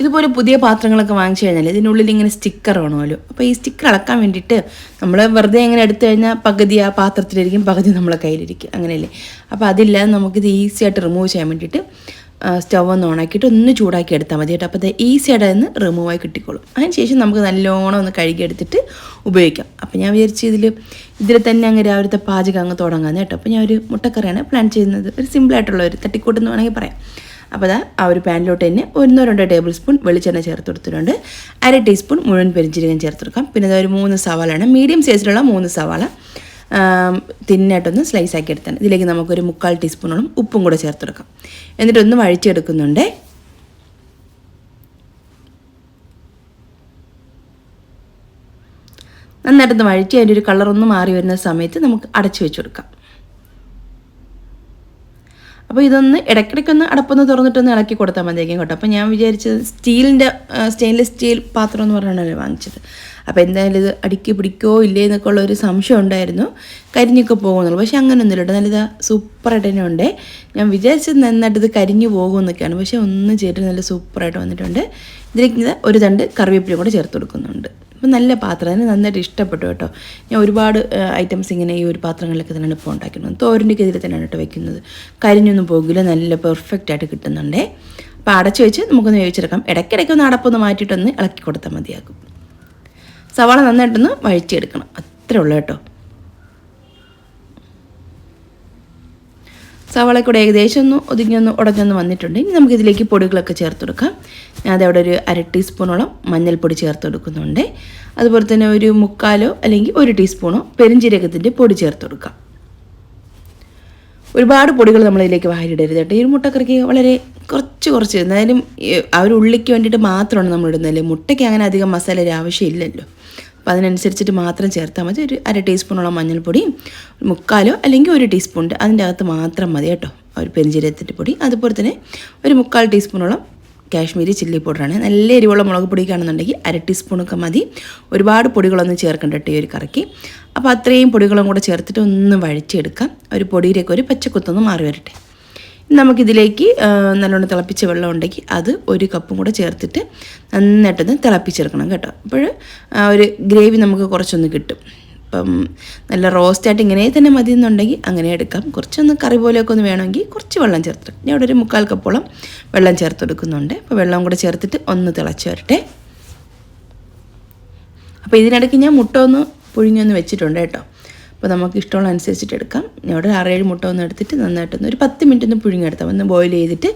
ഇതുപോലെ പുതിയ പാത്രങ്ങളൊക്കെ വാങ്ങിച്ചു കഴിഞ്ഞാൽ ഇതിനുള്ളിൽ ഇങ്ങനെ സ്റ്റിക്കർ വേണമല്ലോ അപ്പോൾ ഈ സ്റ്റിക്കർ അളക്കാൻ വേണ്ടിയിട്ട് നമ്മൾ വെറുതെ ഇങ്ങനെ എടുത്തു കഴിഞ്ഞാൽ പകുതി ആ പാത്രത്തിലിരിക്കും പകുതി നമ്മളെ കയ്യിലിരിക്കും. അങ്ങനെയല്ലേ? അപ്പോൾ അതില്ലാതെ നമുക്കിത് ഈസി ആയിട്ട് റിമൂവ് ചെയ്യാൻ വേണ്ടിയിട്ട് സ്റ്റവ് ഒന്ന് ഓണാക്കിയിട്ട് ഒന്ന് ചൂടാക്കി എടുത്താൽ മതി കേട്ടോ. അപ്പോൾ അത് ഈസി ആയിട്ട് അതിന് റിമൂവ് ആയി കിട്ടിക്കോളും. അതിന് ശേഷം നമുക്ക് നല്ലോണം ഒന്ന് കഴുകി എടുത്തിട്ട് ഉപയോഗിക്കാം. അപ്പോൾ ഞാൻ വിചാരിച്ച് ഇതിൽ ഇതിൽ തന്നെ അങ്ങ് രാവിലത്തെ പാചകം അങ്ങ് തുടങ്ങാമെന്ന് കേട്ടോ. അപ്പോൾ ഞാൻ ഒരു മുട്ടക്കറിയാണ് പ്ലാൻ ചെയ്യുന്നത്. ഒരു സിമ്പിളായിട്ടുള്ള ഒരു തട്ടിക്കൂട്ടെന്ന് വേണമെങ്കിൽ പറയാം. അപ്പോൾ അതാ ആ ഒരു പാനിലോട്ട് തന്നെ ഒന്നോ രണ്ടോ ടേബിൾ സ്പൂൺ വെളിച്ചെണ്ണ ചേർത്ത് കൊടുത്തിട്ടുണ്ട്. അര ടീസ്പൂൺ മുഴുവൻ പെരിഞ്ചീരകം ചേർത്ത് കൊടുക്കാം. പിന്നെ ഒരു മൂന്ന് സവാളയാണ്. മീഡിയം സൈസിലുള്ള മൂന്ന് സവാള. തിന്നായിട്ടൊന്ന് സ്ലൈസ് ആക്കി എടുത്താണ് ഇതിലേക്ക് നമുക്കൊരു മുക്കാൽ ടീസ്പൂണോളം ഉപ്പും കൂടെ ചേർത്ത് കൊടുക്കാം. എന്നിട്ടൊന്ന് വഴിച്ചെടുക്കുന്നുണ്ട് നന്നായിട്ടൊന്ന് വഴിച്ച് അതിന്റെ ഒരു കളറൊന്ന് മാറി വരുന്ന സമയത്ത് നമുക്ക് അടച്ചു വെച്ച് കൊടുക്കാം. അപ്പോൾ ഇതൊന്ന് ഇടയ്ക്കിടയ്ക്കൊന്ന് അടപ്പൊന്ന് തുറന്നിട്ടൊന്ന് ഇളക്കി കൊടുത്താൽ മതിയായിരിക്കും കേട്ടോ. അപ്പോൾ ഞാൻ വിചാരിച്ചത് സ്റ്റീലിന്റെ സ്റ്റെയിൻലെസ് സ്റ്റീൽ പാത്രം എന്ന് പറഞ്ഞാണല്ലോ വാങ്ങിച്ചത്. അപ്പോൾ എന്തായാലും ഇത് അടുക്കി പിടിക്കോ ഇല്ലേ എന്നൊക്കെ ഉള്ള ഒരു സംശയം ഉണ്ടായിരുന്നു. കരിഞ്ഞൊക്കെ പോകുന്നുള്ളൂ. പക്ഷേ അങ്ങനെയൊന്നുമില്ല കേട്ടോ. സൂപ്പർ ആയിട്ട് തന്നെ ഉണ്ട്. ഞാൻ വിചാരിച്ചത് നന്നായിട്ട് ഇത് കരിഞ്ഞു പോകുമെന്നൊക്കെയാണ്. പക്ഷേ ഒന്നും ചെയ്തിട്ട് നല്ല സൂപ്പറായിട്ട് വന്നിട്ടുണ്ട്. ഇതിലേക്ക് ഇത് ഒരു തണ്ട് കറിവേപ്പിലും കൂടെ ചേർത്ത് കൊടുക്കുന്നുണ്ട്. അപ്പം നല്ല പാത്രം. അതിന് നന്നായിട്ട് ഇഷ്ടപ്പെട്ടു കേട്ടോ. ഞാൻ ഒരുപാട് ഐറ്റംസ് ഇങ്ങനെ ഈ ഒരു പാത്രങ്ങളിലൊക്കെ തന്നെയാണ് ഇപ്പോൾ ഉണ്ടാക്കുന്നത് തോരന്റെ ഇതിൽ തന്നെയാണ് കേട്ടോ വെക്കുന്നത്. കരിഞ്ഞൊന്നും പോകില്ല. നല്ല പെർഫെക്റ്റ് ആയിട്ട് കിട്ടുന്നുണ്ടേ. അപ്പോൾ അടച്ചു വെച്ച് നമുക്കൊന്ന് വേവിച്ചെടുക്കാം. ഇടയ്ക്കിടയ്ക്ക് ഒന്ന് അടപ്പൊന്ന് മാറ്റിയിട്ടൊന്ന് ഇളക്കി കൊടുത്താൽ മതിയാകും. സവാള നന്നായിട്ടൊന്ന് വഴറ്റിയെടുക്കണം. അത്രേ ഉള്ളൂ കേട്ടോ. സവാള കൂടെ ഏകദേശം ഒന്ന് ഒതുങ്ങിയൊന്ന് ഉടഞ്ഞൊന്ന് വന്നിട്ടുണ്ട്. ഇനി നമുക്കിതിലേക്ക് പൊടികളൊക്കെ ചേർത്ത് കൊടുക്കാം. ഞാൻ അതവിടെ ഒരു അര ടീസ്പൂണോളം മഞ്ഞൾപ്പൊടി ചേർത്ത് കൊടുക്കുന്നുണ്ട്. അതുപോലെ തന്നെ ഒരു മുക്കാലോ അല്ലെങ്കിൽ ഒരു ടീസ്പൂണോ പെരിഞ്ചീരകത്തിന്റെ പൊടി ചേർത്ത് കൊടുക്കാം. ഒരുപാട് പൊടികൾ നമ്മളിതിലേക്ക് വാരിയിടരുത് കേട്ടോ. ഈ മുട്ടക്കറിക്ക് വളരെ കുറച്ച് കുറച്ച് ആ ഒരു ഉള്ളിക്ക് വേണ്ടിയിട്ട് മാത്രമാണ് നമ്മൾ ഇടുന്നത്. മുട്ടയ്ക്ക് അങ്ങനെ അധികം മസാല ആവശ്യമില്ലല്ലോ. അപ്പോൾ അതിനനുസരിച്ചിട്ട് മാത്രം ചേർത്താൽ മതി. ഒരു അര ടീസ്പൂണോളം മഞ്ഞൾപ്പൊടിയും മുക്കാലോ അല്ലെങ്കിൽ ഒരു ടീസ്പൂൺ അതിന്റെ അകത്ത് മാത്രം മതി കേട്ടോ. ഒരു പെരിഞ്ചീരകത്തിന്റെ പൊടി. അതുപോലെ തന്നെ ഒരു മുക്കാൽ ടീസ്പൂണോളം കാശ്മീരി ചില്ലി പൗഡറാണ്. നല്ല എരിവുള്ള മുളക് പൊടിക്കാണെന്നുണ്ടെങ്കിൽ അര ടീസ്പൂണൊക്കെ മതി. ഒരുപാട് പൊടികളൊന്നും ചേർക്കണ്ട കേട്ടോ ഈ ഒരു കറിക്ക്. അപ്പോൾ അത്രയും പൊടികളും കൂടെ ചേർത്തിട്ട് ഒന്ന് വഴിച്ചെടുക്കാം ഒരു പൊടിയിലേക്ക് ഒരു പച്ചക്കുത്തൊന്ന് മാറി വരട്ടെ. നമുക്കിതിലേക്ക് നല്ലോണം തിളപ്പിച്ച വെള്ളം ഉണ്ടെങ്കിൽ അത് ഒരു കപ്പും കൂടെ ചേർത്തിട്ട് നന്നായിട്ടൊന്ന് തിളപ്പിച്ചെടുക്കണം കേട്ടോ. അപ്പോൾ ഒരു ഗ്രേവി നമുക്ക് കുറച്ചൊന്ന് കിട്ടും. അപ്പം നല്ല റോസ്റ്റായിട്ട് ഇങ്ങനെ തന്നെ മതി എന്നുണ്ടെങ്കിൽ അങ്ങനെ എടുക്കാം. കുറച്ചൊന്ന് കറി പോലെയൊക്കെ ഒന്ന് വേണമെങ്കിൽ കുറച്ച് വെള്ളം ചേർത്തിട്ട് ഞാൻ ഇവിടെ ഒരു മുക്കാൽ കപ്പോളം വെള്ളം ചേർത്തെടുക്കുന്നുണ്ട് അപ്പോൾ വെള്ളം കൂടെ ചേർത്തിട്ട് ഒന്ന് തിളച്ച് വരട്ടെ. അപ്പോൾ ഇതിനിടയ്ക്ക് ഞാൻ മുട്ട ഒന്ന് പുഴുങ്ങി ഒന്ന് വെച്ചിട്ടുണ്ട് കേട്ടോ. അപ്പോൾ നമുക്ക് ഇഷ്ടമുള്ള അനുസരിച്ചിട്ട് എടുക്കാം. ഇവിടെ ആറേഴ് മുട്ട ഒന്ന് എടുത്തിട്ട് നന്നായിട്ടൊന്ന് ഒരു പത്ത് മിനിറ്റ് ഒന്ന് പുഴുങ്ങിയെടുത്താൽ ഒന്ന് ബോയിൽ ചെയ്തിട്ട്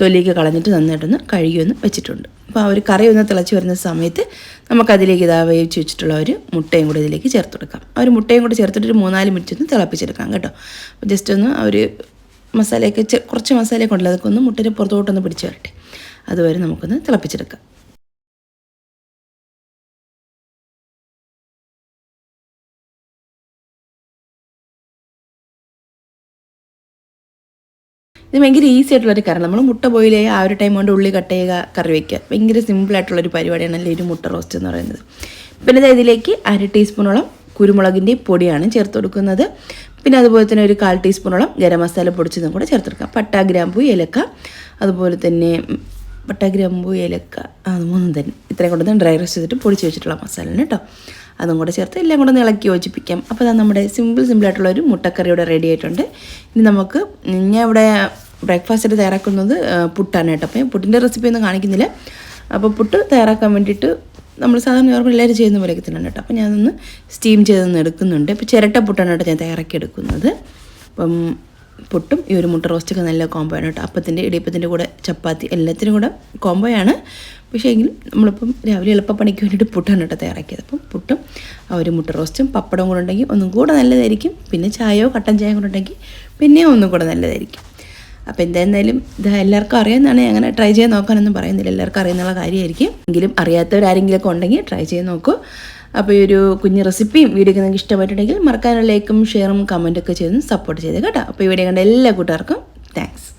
തൊലിയൊക്കെ കളഞ്ഞിട്ട് നന്നായിട്ടൊന്ന് കഴുകി ഒന്ന് വെച്ചിട്ടുണ്ട്. അപ്പോൾ ആ ഒരു കറി ഒന്ന് തിളച്ച് വരുന്ന സമയത്ത് നമുക്കതിലേക്ക് ഇതാ വേവിച്ച് വെച്ചിട്ടുള്ള ഒരു മുട്ടയും കൂടി ഇതിലേക്ക് ചേർത്ത് കൊടുക്കാം. ആ ഒരു മുട്ടയും കൂടി ചേർത്തിട്ട് ഒരു മൂന്നാൽ മിനിറ്റ് ഒന്ന് തിളപ്പിച്ചെടുക്കാം കേട്ടോ. അപ്പോൾ ജസ്റ്റ് ഒന്ന് ആ ഒരു മസാലയൊക്കെ കുറച്ച് മസാലയൊക്കെ ഉണ്ടല്ലോ അതൊക്കെ ഒന്ന് മുട്ടയുടെ പുറത്തോട്ടൊന്ന് പിടിച്ച് വരട്ടെ. അതുവരെ നമുക്കൊന്ന് തിളപ്പിച്ചെടുക്കാം. ഇത് ഭയങ്കര ഈസി ആയിട്ടുള്ളൊരു കറി. നമ്മൾ മുട്ട ബോയിൽ ചെയ്യുക ആ ഒരു ടൈം കൊണ്ട് ഉള്ളി കട്ട് ചെയ്യുക കറി വയ്ക്കുക ഭയങ്കര സിമ്പിളായിട്ടുള്ളൊരു പരിപാടിയാണ് അല്ലെങ്കിൽ ഒരു മുട്ട റോസ്റ്റ് എന്ന് പറയുന്നത്. പിന്നെ ഇതിലേക്ക് അര ടീസ്പൂണോളം കുരുമുളകിന്റെ പൊടിയാണ് ചേർത്ത് കൊടുക്കുന്നത്. പിന്നെ അതുപോലെ തന്നെ ഒരു കാൽ ടീസ്പൂണോളം ഗരം മസാല പൊടിച്ചതും കൂടെ ചേർത്തെടുക്കാം പട്ട ഗ്രാമ്പു ഏലക്ക അതുപോലെ തന്നെ പട്ട ഗ്രാമ്പു ഏലക്ക അത് മൂന്നും തന്നെ. ഇത്രയും കൊണ്ട് ഡ്രൈ റോസ്റ്റ് ചെയ്തിട്ട് പൊടിച്ച് വെച്ചിട്ടുള്ള മസാലയാണ് കേട്ടോ. അതും കൂടെ ചേർത്ത് എല്ലാം കൂടെ ഒന്ന് ഇളക്കി യോജിപ്പിക്കാം. അപ്പോൾ അത് നമ്മുടെ സിമ്പിൾ സിമ്പിളായിട്ടുള്ള ഒരു മുട്ടക്കറി ഇവിടെ റെഡി ആയിട്ടുണ്ട്. ഇനി നമുക്ക് ഞാൻ ഇവിടെ ബ്രേക്ക്ഫാസ്റ്റ് തയ്യാറാക്കുന്നത് പുട്ടാണ് കേട്ടോ. അപ്പോൾ പുട്ടിന്റെ റെസിപ്പി ഒന്നും കാണിക്കുന്നില്ല. അപ്പോൾ പുട്ട് തയ്യാറാക്കാൻ വേണ്ടിയിട്ട് നമ്മൾ സാധാരണ നോർമൽ എല്ലാവരും ചെയ്യുന്ന പോലെയൊക്കെ തന്നെയാണ് കേട്ടോ. അപ്പോൾ ഞാനൊന്ന് സ്റ്റീം ചെയ്തൊന്ന് എടുക്കുന്നുണ്ട്. ഇപ്പോൾ ചിരട്ട പുട്ടാണ് കേട്ടോ ഞാൻ തയ്യാറാക്കി എടുക്കുന്നത്. അപ്പം പുട്ടും. ഈ ഒരു മുട്ട റോസ്റ്റൊക്കെ നല്ല കോംബോ ആണ് കേട്ടോ. അപ്പത്തിന്റെ ഇടിയപ്പത്തിന്റെ കൂടെ ചപ്പാത്തി എല്ലാത്തിനും കൂടെ ആണ്. പക്ഷേ എങ്കിൽ നമ്മളിപ്പം രാവിലെ എളുപ്പപ്പണിക്ക് വേണ്ടിയിട്ട് പുട്ടാണ് കേട്ടോ തയ്യാറാക്കിയത്. അപ്പം പുട്ടും ആ ഒരു മുട്ട റോസ്റ്റും പപ്പടവും കൂടെ ഉണ്ടെങ്കിൽ ഒന്നും കൂടെ നല്ലതായിരിക്കും. പിന്നെ ചായയോ കട്ടൻ ചായയും കൂടെ ഉണ്ടെങ്കിൽ പിന്നെയും ഒന്നും കൂടെ നല്ലതായിരിക്കും. അപ്പോൾ എന്തായിരുന്നാലും ഇത് എല്ലാവർക്കും അറിയാമെന്നാണ്. അങ്ങനെ ട്രൈ ചെയ്യാൻ നോക്കാനൊന്നും പറയുന്നില്ല. എല്ലാവർക്കും അറിയുന്നുള്ള കാര്യമായിരിക്കും. എങ്കിലും അറിയാത്തവരാരെങ്കിലുമൊക്കെ ഉണ്ടെങ്കിൽ ട്രൈ ചെയ്ത് നോക്കൂ. അപ്പോൾ ഈ ഒരു കുഞ്ഞ് റെസിപ്പിയും വീഡിയോ നിങ്ങൾക്ക് ഇഷ്ടപ്പെട്ടിട്ടുണ്ടെങ്കിൽ മറക്കാനുള്ള ലൈക്കും ഷെയറും കമന്റൊക്കെ ചെയ്തും സപ്പോർട്ട് ചെയ്ത് കേട്ടോ. അപ്പോൾ ഈ വീഡിയോ കണ്ട എല്ലാ കൂട്ടുകാർക്കും താങ്ക്സ്